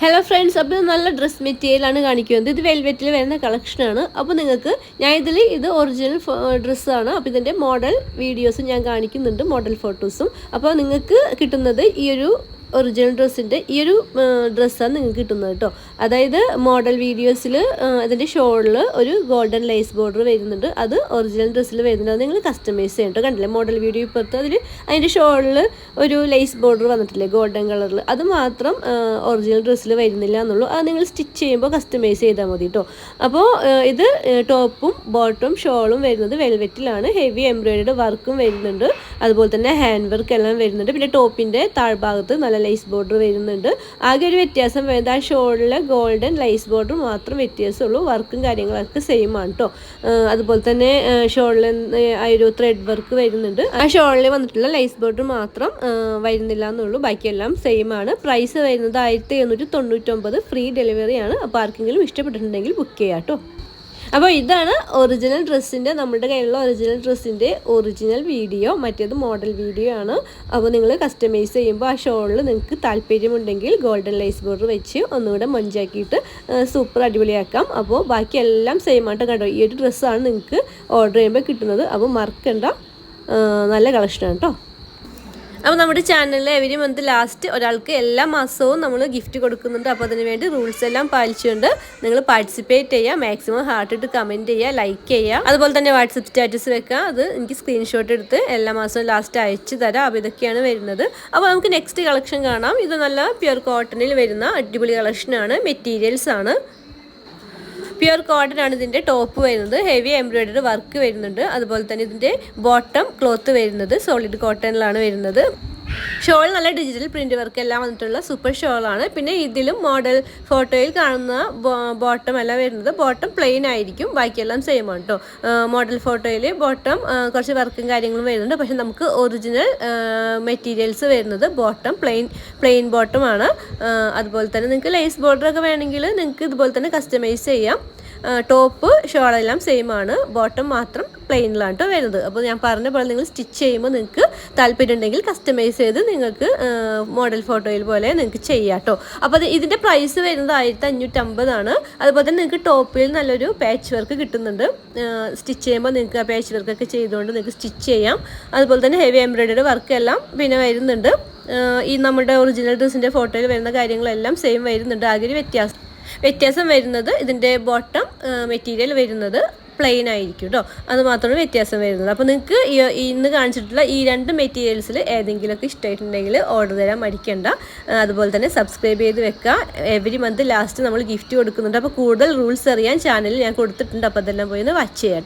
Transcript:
Hello friends അപ്പോൾ നല്ല dress മെറ്റീരിയലാണ് കാണിക്കുന്നത്. ഇത് വെൽവെറ്റിൽ വരുന്ന കളക്ഷനാണ് അപ്പോൾ നിങ്ങൾക്ക് ഞാൻ ഇതിൽ ഇത് ഒറിജിനൽ ഡ്രസ്സാണ് അപ്പോൾ ഇതിന്റെ മോഡൽ വീഡിയോസും ഞാൻ കാണിക്കുന്നുണ്ട് മോഡൽ ഫോട്ടോസും അപ്പോൾ നിങ്ങൾക്ക് കിട്ടുന്നത് ഈ ഒരു ഒറിജിനൽ ഡ്രസ്സിന്റെ ഈ ഒരു ഡ്രസ്സാണ് നിങ്ങൾക്ക് കിട്ടുന്നത് കേട്ടോ അതായത് മോഡൽ വീഡിയോസിൽ അതിന്റെ ഷോളിൽ ഒരു ഗോൾഡൻ ലൈസ് ബോർഡർ വരുന്നുണ്ട്. അത് ഒറിജിനൽ ഡ്രസ്സിൽ വരുന്നുണ്ട്. അത് നിങ്ങൾ കസ്റ്റമൈസ് ചെയ്യണം കേട്ടോ കണ്ടില്ലേ? മോഡൽ വീഡിയോ ഇപ്പുറത്ത് അതിൽ അതിന്റെ ഷോളിൽ ഒരു ലൈസ് ബോർഡർ വന്നിട്ടില്ലേ ഗോൾഡൻ കളറിൽ അത് മാത്രം ഒറിജിനൽ ഡ്രസ്സിൽ വരുന്നില്ല എന്നുള്ളൂ. അത് നിങ്ങൾ സ്റ്റിച്ച് ചെയ്യുമ്പോൾ കസ്റ്റമൈസ് ചെയ്താൽ മതി കേട്ടോ അപ്പോൾ ഇത് ടോപ്പും ബോട്ടും ഷോളും വരുന്നത് വെൽവെറ്റിലാണ് ഹെവി എംബ്രോയിഡറി വർക്കും വരുന്നുണ്ട്. അതുപോലെ തന്നെ ഹാൻഡ് വർക്ക് എല്ലാം വരുന്നുണ്ട്. പിന്നെ ടോപ്പിന്റെ താഴ്ഭാഗത്ത് നല്ല ലൈസ് ബോർഡർ വരുന്നുണ്ട്. ആകെ ഒരു വ്യത്യാസം വരുന്നത് ആ ഷോളിലെ ഗോൾഡൻ ലൈസ് ബോർഡർ മാത്രം വ്യത്യാസമുള്ളൂ. വർക്കും കാര്യങ്ങളൊക്കെ സെയിം ആണ് കേട്ടോ അതുപോലെ തന്നെ ഷോളിൽ ആ ഒരു ത്രെഡ് വർക്ക് വരുന്നുണ്ട്. ആ ഷോളിൽ വന്നിട്ടുള്ള ലൈസ് ബോർഡർ മാത്രം വരുന്നില്ല എന്നുള്ളൂ. ബാക്കിയെല്ലാം സെയിം ആണ്. പ്രൈസ് വരുന്നത് ആയിരത്തി എഴുന്നൂറ്റി തൊണ്ണൂറ്റൊമ്പത്. ഫ്രീ ഡെലിവറിയാണ് അപ്പോൾ ആർക്കെങ്കിലും ഇഷ്ടപ്പെട്ടിട്ടുണ്ടെങ്കിൽ ബുക്ക് ചെയ്യാം കേട്ടോ അപ്പോൾ ഇതാണ് ഒറിജിനൽ ഡ്രസ്സിന്റെ നമ്മുടെ കയ്യിലുള്ള ഒറിജിനൽ ഡ്രസ്സിന്റെ ഒറിജിനൽ വീഡിയോ മറ്റേത് മോഡൽ വീഡിയോ ആണ്. അപ്പോൾ നിങ്ങൾ കസ്റ്റമൈസ് ചെയ്യുമ്പോൾ ആ ഷോളിൽ നിങ്ങൾക്ക് താല്പര്യമുണ്ടെങ്കിൽ ഗോൾഡൻ ലൈസ് ബോർഡർ വെച്ച് ഒന്നുകൂടെ മൊഞ്ചാക്കിയിട്ട് സൂപ്പർ അടിപൊളിയാക്കാം. അപ്പോൾ ബാക്കി എല്ലാം സെയിം ആയിട്ട് കണ്ടോ? ഈ ഒരു ഡ്രസ്സാണ് നിങ്ങൾക്ക് ഓർഡർ ചെയ്യുമ്പോൾ കിട്ടുന്നത്. അപ്പോൾ മറക്കണ്ട. നല്ല കളക്ഷനാണ് കേട്ടോ അപ്പോൾ നമ്മുടെ ചാനലിൽ എവരി മന്ത് ലാസ്റ്റ് ഒരാൾക്ക് എല്ലാ മാസവും നമ്മൾ ഗിഫ്റ്റ് കൊടുക്കുന്നുണ്ട്. അപ്പോൾ അതിന് വേണ്ടി റൂൾസ് എല്ലാം പാലിച്ചുകൊണ്ട് നിങ്ങൾ പാർട്ടിസിപ്പേറ്റ് ചെയ്യുക മാക്സിമം ഹാർട്ട് ഇട്ട് കമന്റ് ചെയ്യുക ലൈക്ക് ചെയ്യുക അതുപോലെ തന്നെ വാട്സപ്പ് സ്റ്റാറ്റസ് വെക്കുക അത് എനിക്ക് സ്ക്രീൻഷോട്ട് എടുത്ത് എല്ലാ മാസവും ലാസ്റ്റ് അയച്ചു തരാം. അപ്പോൾ ഇതൊക്കെയാണ് വരുന്നത്. അപ്പോൾ നമുക്ക് നെക്സ്റ്റ് കളക്ഷൻ കാണാം. ഇത് നല്ല പ്യുർ കോട്ടണിൽ വരുന്ന അടിപൊളി കളക്ഷനാണ് മെറ്റീരിയൽസ് ആണ്. പ്യുർ കോട്ടൺ ആണ് ഇതിന്റെ ടോപ്പ് വരുന്നത്. ഹെവി എംബ്രോയിഡറി വർക്ക് വരുന്നുണ്ട്. അതുപോലെ തന്നെ ഇതിന്റെ ബോട്ടം ക്ലോത്ത് വരുന്നത്. സോളിഡ് കോട്ടണിലാണ് വരുന്നത്. ഷോൾ നല്ല ഡിജിറ്റൽ പ്രിന്റ് വർക്ക് എല്ലാം വന്നിട്ടുള്ള സൂപ്പർ ഷോളാണ് പിന്നെ ഇതിലും മോഡൽ ഫോട്ടോയിൽ കാണുന്ന ബോട്ടം അല്ല വരുന്നത്. ബോട്ടം പ്ലെയിൻ ആയിരിക്കും. ബാക്കിയെല്ലാം സെയിം ആണ് കേട്ടോ മോഡൽ ഫോട്ടോയിൽ ബോട്ടം കുറച്ച് വർക്കും കാര്യങ്ങളും വരുന്നുണ്ട്. പക്ഷെ നമുക്ക് ഒറിജിനൽ മെറ്റീരിയൽസ് വരുന്നത് ബോട്ടം പ്ലെയിൻ പ്ലെയിൻ ബോട്ടമാണ് അതുപോലെ തന്നെ നിങ്ങൾക്ക് ലേസ് ബോർഡറൊക്കെ വേണമെങ്കിൽ നിങ്ങൾക്ക് ഇതുപോലെ തന്നെ കസ്റ്റമൈസ് ചെയ്യാം. ടോപ്പ് ഷോളെല്ലാം സെയിം ആണ്. ബോട്ടം മാത്രം പ്ലെയിനിലാണ് കേട്ടോ വരുന്നത്. അപ്പോൾ ഞാൻ പറഞ്ഞ പോലെ നിങ്ങൾ സ്റ്റിച്ച് ചെയ്യുമ്പോൾ നിങ്ങൾക്ക് താല്പര്യം ഉണ്ടെങ്കിൽ കസ്റ്റമൈസ് ചെയ്ത് നിങ്ങൾക്ക് മോഡൽ ഫോട്ടോയിൽ പോലെ നിങ്ങൾക്ക് ചെയ്യാം കേട്ടോ അപ്പോൾ ഇതിന്റെ പ്രൈസ് വരുന്നത് ആയിരത്തി അഞ്ഞൂറ്റമ്പതാണ് അതുപോലെ തന്നെ നിങ്ങൾക്ക് ടോപ്പിൽ നല്ലൊരു പാച്ച് വർക്ക് കിട്ടുന്നുണ്ട്. സ്റ്റിച്ച് ചെയ്യുമ്പോൾ നിങ്ങൾക്ക് ആ പാച്ച് വർക്കൊക്കെ ചെയ്തുകൊണ്ട് നിങ്ങൾക്ക് സ്റ്റിച്ച് ചെയ്യാം. അതുപോലെ തന്നെ ഹെവി എംബ്രോയിഡറി വർക്ക് എല്ലാം പിന്നെ വരുന്നുണ്ട്. ഈ നമ്മുടെ ഒറിജിനൽ ഡ്രസ്സിന്റെ ഫോട്ടോയിൽ വരുന്ന കാര്യങ്ങളെല്ലാം സെയിം വരുന്നുണ്ട്. ആകെ വ്യത്യാസം. വ്യത്യാസം വരുന്നത് ഇതിന്റെ ബോട്ടം മെറ്റീരിയൽ വരുന്നത് പ്ലെയിൻ ആയിരിക്കും കേട്ടോ അത് മാത്രമാണ് വ്യത്യാസം വരുന്നത് അപ്പോൾ നിങ്ങൾക്ക് ഇന്ന് കാണിച്ചിട്ടുള്ള ഈ രണ്ട് മെറ്റീരിയൽസിൽ ഏതെങ്കിലുമൊക്കെ ഇഷ്ടമായിട്ടുണ്ടെങ്കിൽ ഓർഡർ തരാൻ മടിക്കണ്ട. അതുപോലെ തന്നെ സബ്സ്ക്രൈബ് ചെയ്ത് വെക്കുക എവരി മന്ത് ലാസ്റ്റ് നമ്മൾ ഗിഫ്റ്റ് കൊടുക്കുന്നുണ്ട്. അപ്പോൾ കൂടുതൽ റൂൾസ് അറിയാൻ ചാനലിൽ ഞാൻ കൊടുത്തിട്ടുണ്ട്. അപ്പോൾ അതെല്ലാം പോയി ഒന്ന് വാച്ച് ചെയ്യാം